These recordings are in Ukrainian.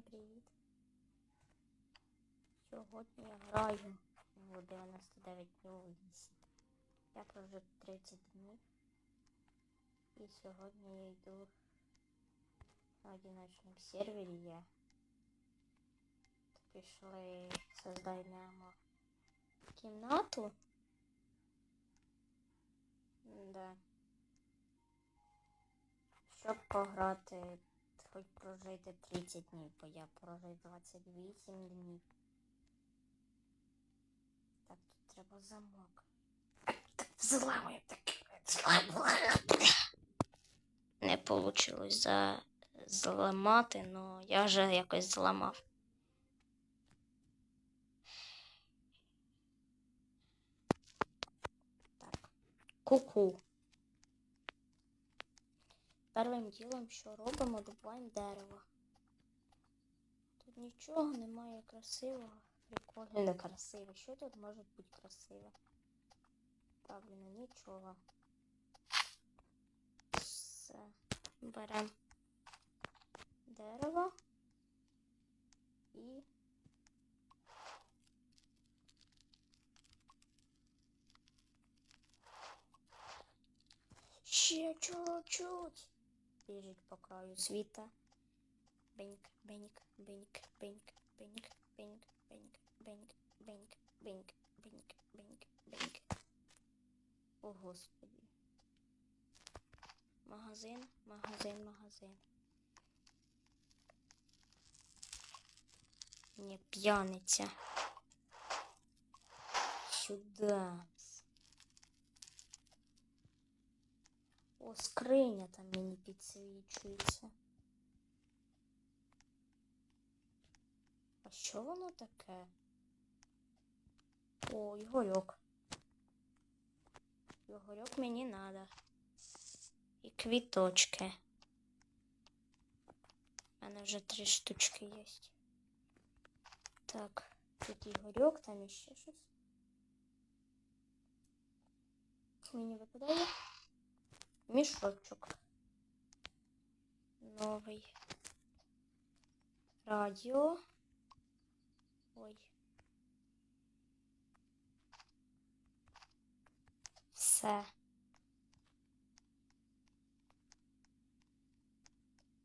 Всім привіт! Сьогодні я граю у 99 днів 8. Я прожив 30 днів. І сьогодні я йду на одиночному сервері є. Пішли создаємо кімнату. Да. Щоб пограти хоч прожити 30 днів, бо я прожив 28 днів. Так, тут треба замок. Зламаю так. Не вийшло за... зламати, але я вже якось зламав. Так. Ку-ку. Первим ділом, що робимо, добуваємо дерево. Тут нічого немає красивого. Прикольно, не красиве. Що тут може бути красиве? Правильно, нічого. Все. Беремо дерево і ще чуть-чуть. Біжить по краю світа. Беньк. О, Господи. Магазин, магазин, магазин. Не п'яниця. Сюда. О, скриня там мені підсвічується. А що воно таке? О, Ігорьок. Ігорьок мені надо. І квіточки. У мене вже три штучки є. Так, тут Ігорьок, там іще щось. Мені випадає. Мішочок. Новий. Радіо. Ой. Все.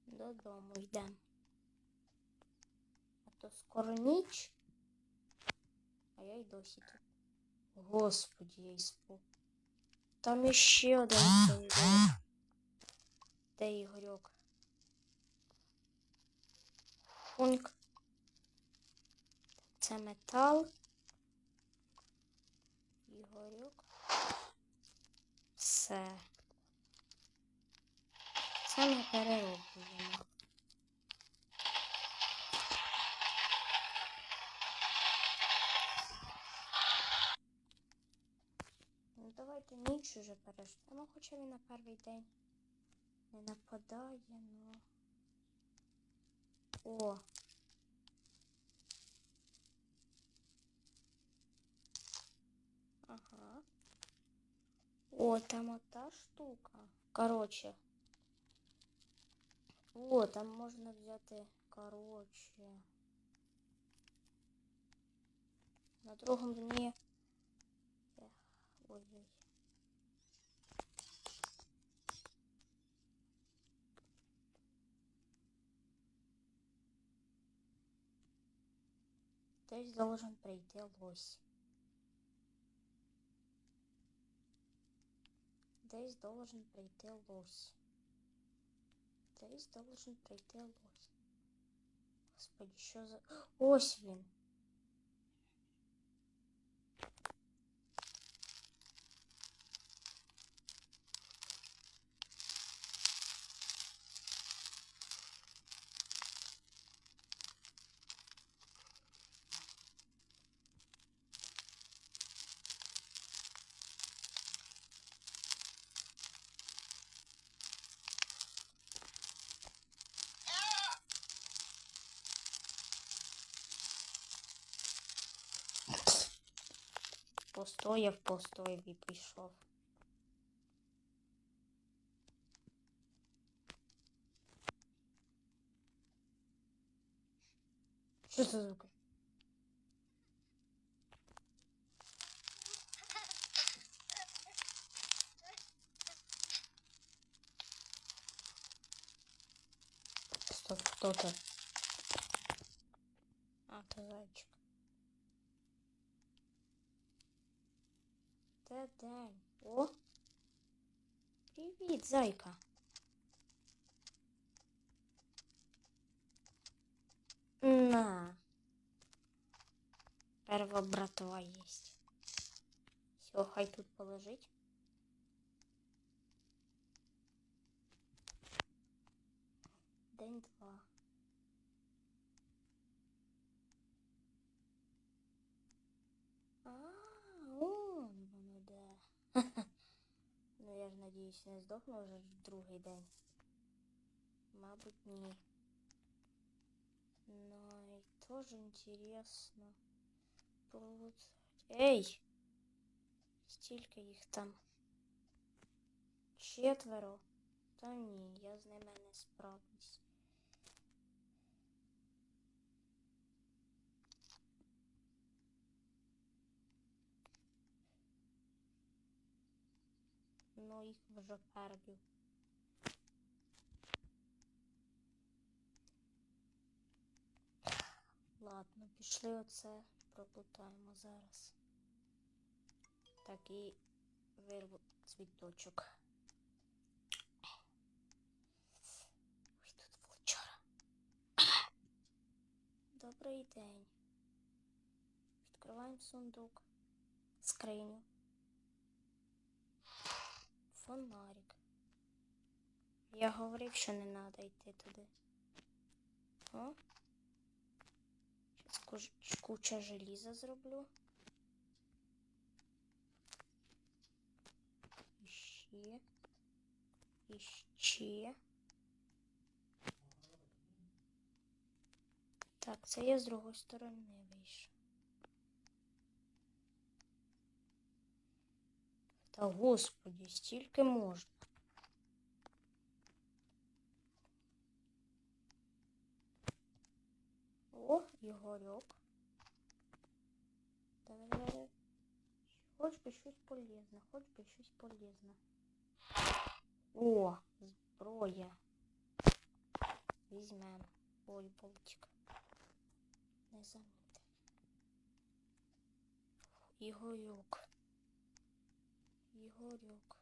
Додому йдемо. А то скоро ніч. А я й досі тут. Господи, я іспуг. Там іще один сундук. Де Ігорьок? Хунк. Це метал. Ігорьок. Все. Це ми перероблюємо. Ніч уже переждемо, хоча він на перший день не нападає, ну. О. Ага. О, там ота штука. Короче. О, там можна взяти, короче. На другому дні. Ой-ой. Десь должен прийти лось. Десь должен прийти лось. Десь должен прийти лось. Господи, що за. Ось він. Постояв, постояв і пішов. Що це звуки? Стоп, хто Де день? О! Привіт, зайка. На. Перва братва есть. Все, хай тут положить. День два. А, он воно де. Ну я не здохну вже другий день. Мабуть, ні. Ну и тоже интересно. Ей! Стільки їх там. Четверо. Та ні, я з ними не справлюсь. Їх вже перебив. Ладно, пішли оце прокутаємо зараз. Так і вирву цвіточок. Ой, тут волчара. Добрий день. Відкриваємо сундук, скриню. Фонарик. Я говорив, що не треба йти туди. О? Куж- куча желіза зроблю. Іще. Іще. Так, це я з другої сторони вийшов. Та господі, стільки можна. О, Ігорьок. Давай. Хоч би щось полезне, хоч би щось полезне. О, зброя. Візьмем. Ой, болтик. Не замітив. Ігорьок. Ігорьок.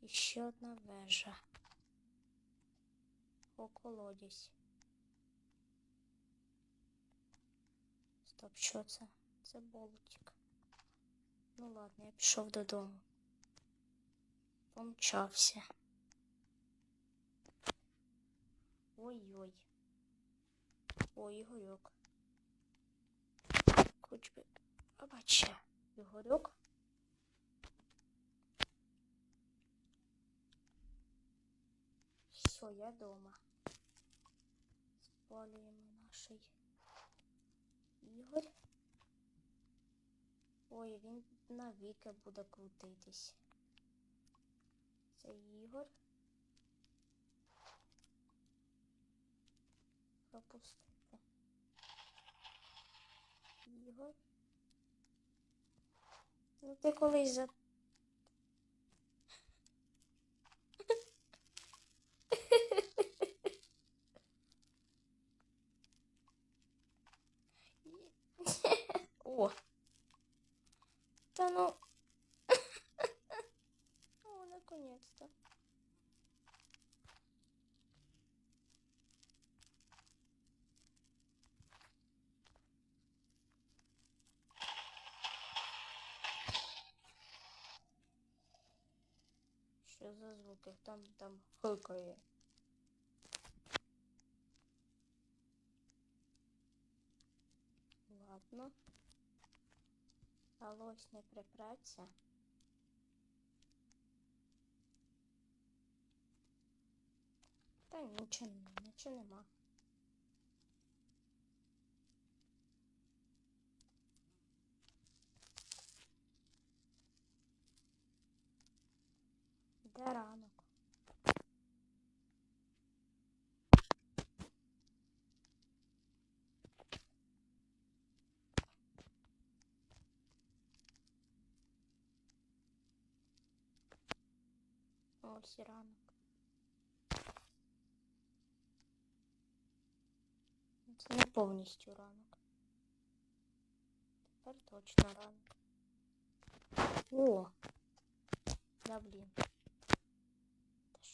І ще одна вежа. О, колодязь. Стоп, що це? Це болотик. Ну ладно, я пішов додому. Помчався. Ой-ой. Ой, Ігорьок. Хоч би. А бача. Ігорьок. Все, я дома. Спалюємо наший Ігор. Ой, він навіки буде крутитись. Це Ігор. Пропустити. Ігор. Ну ти колись за. О. Та ну. О, наконец-то. Що за звуки? Там там хикає. Ладно. Алось лось не припраться. Та нічого, нічого нема. Іде ранок. Ось ранок. Це не повністю ранок. Тепер точно ранок. О! Да блин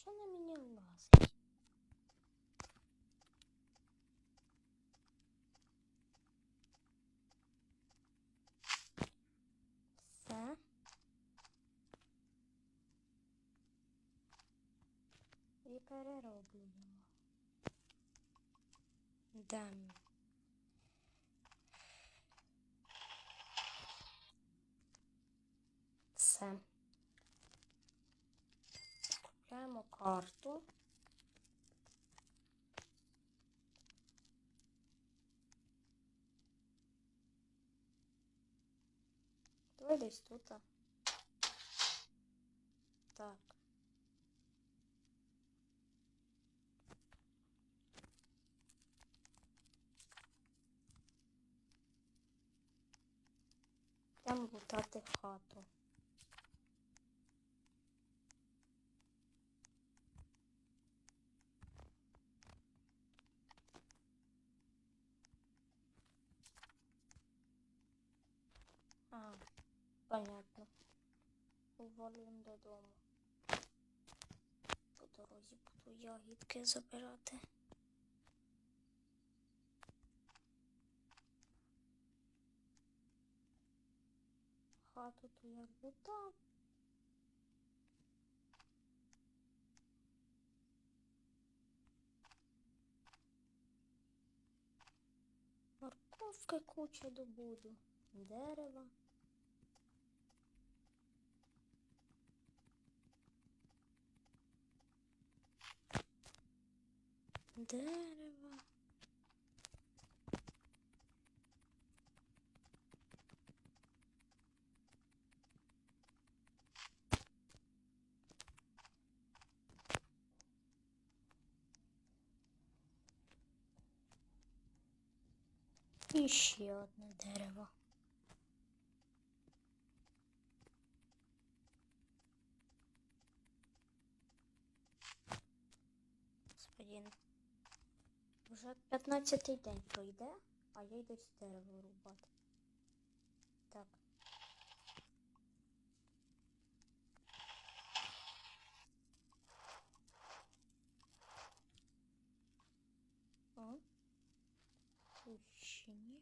Та що на мені влазить? Все. І перероблюємо. Дам. Купляємо карту. Давай десь тут. Так. Там лутати хату. Додому. По дорозі буду ягідки забирати. Хату ту я лутав. Морковки куча добуду. Дерева. Дерева. І ще дерево. Вже 15-й день пройде, а я йду з дерево рубати. Так. О. Ще ні.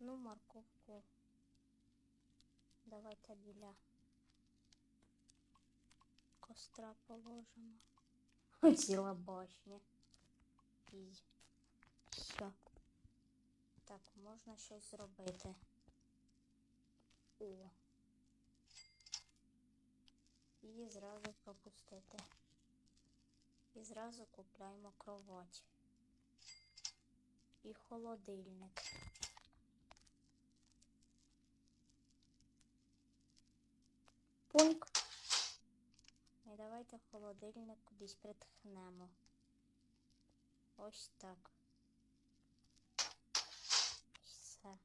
Ну, морковку. Давайте біля костра положимо. Ціла башня. І все. Так, можна щось зробити. О. І зразу пропустити. І зразу купляємо кровать. І холодильник. Пункт. Давайте холодильник кудись притхнемо. Ось так. Все.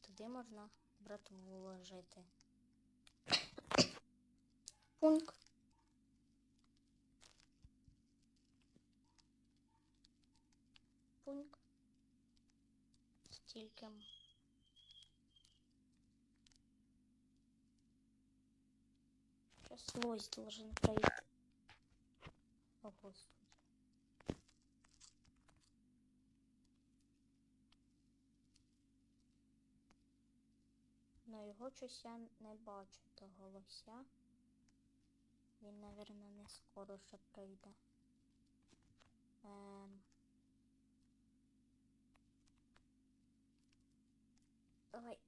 Туди можна братву вложити. Пункт. Пункт. Стільки. М- должен пройти. О, Господи. Ну його щось я не бачу того лося. Він, напевно, не скоро ще прийде. Ем... Давай.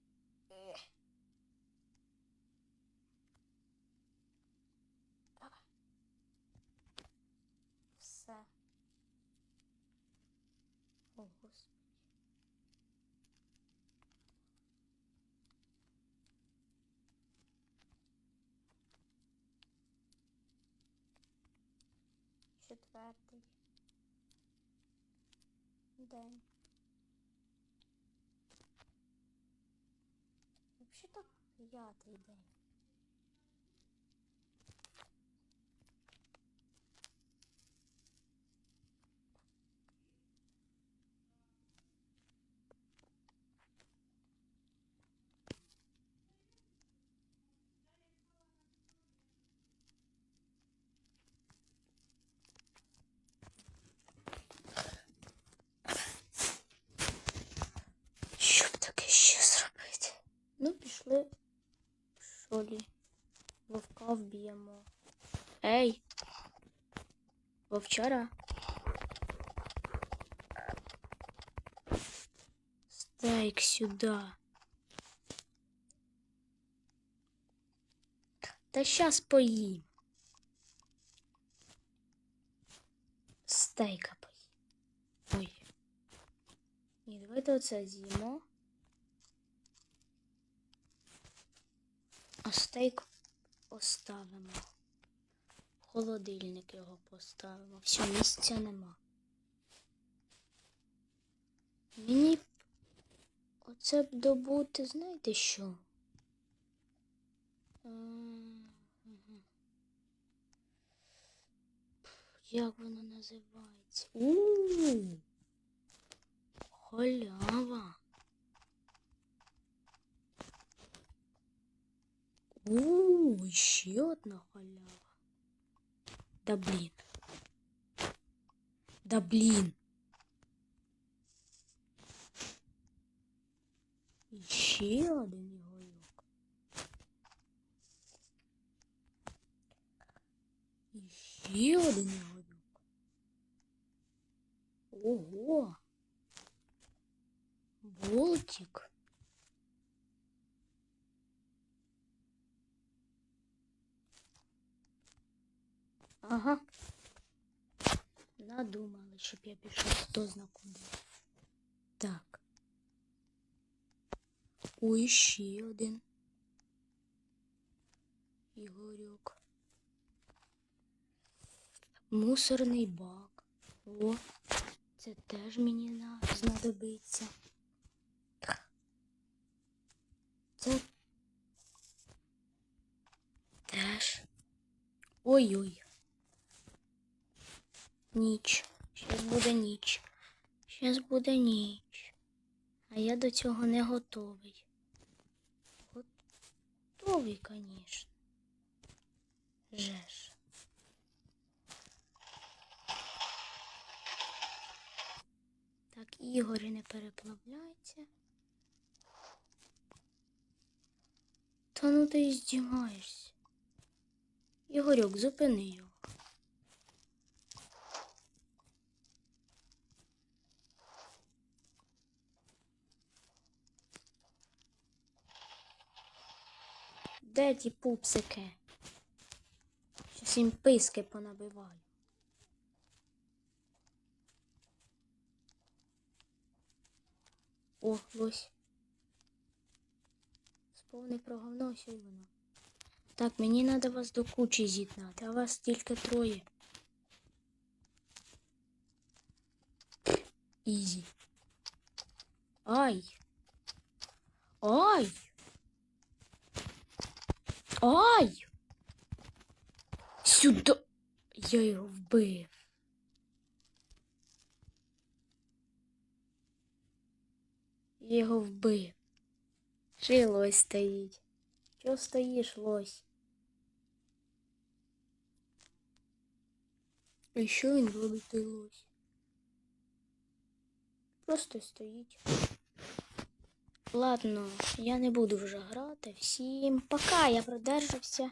О, Господи. Четвертий день. Взагалі-то П'ятий день. пішли в шолі. Вовка вб'ємо. Ей! Вовчара. Стейк сюди. Та щас поїм. Стейка поїм. Ой. Ні, давайте оце з'їмо. А стейк оставимо. Холодильник його поставимо. Все, місця нема. Мені б оце б добути, знаєте що? Мгм. Як воно називається? У-у-у! Халява. У, ще одна халява. Да блін. Да блін. І ще один ігорьок. І ще один ігорьок. Ого. Болтик. Ага. Надумали, щоб я пішов хто зна куди. Так. Ой, ще один. Ігорьок. Мусорний бак. О, це теж мені знадобиться. Це теж. Ой-ой. Ніч. Щас буде ніч. Щас буде ніч. А я до цього не готовий. Готовий, звісно. Жеш. Так, Ігор не переплавляється. Та ну ти здіваєшся. Ігорьок, зупини його. Де ті пупсики? Щось їм писки понабиваю. О, ось. Сповни про говно, ось воно. Так, мені треба вас до кучі з'єднати, а вас тільки троє. Ізі. Ай. Ай. Ай. Сюди. Я його вбив. Я його вбив. Й лось стоїть. Чого стоїш, лось? А що він робить той лось? Просто стоїть. Ладно, я не буду вже грати. Всім пока, я продержався.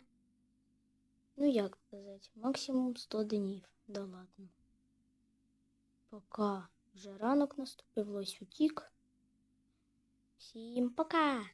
Ну, як сказати, максимум 100 днів. Да ладно. Пока. Вже ранок наступив, лось утік. Всім пока!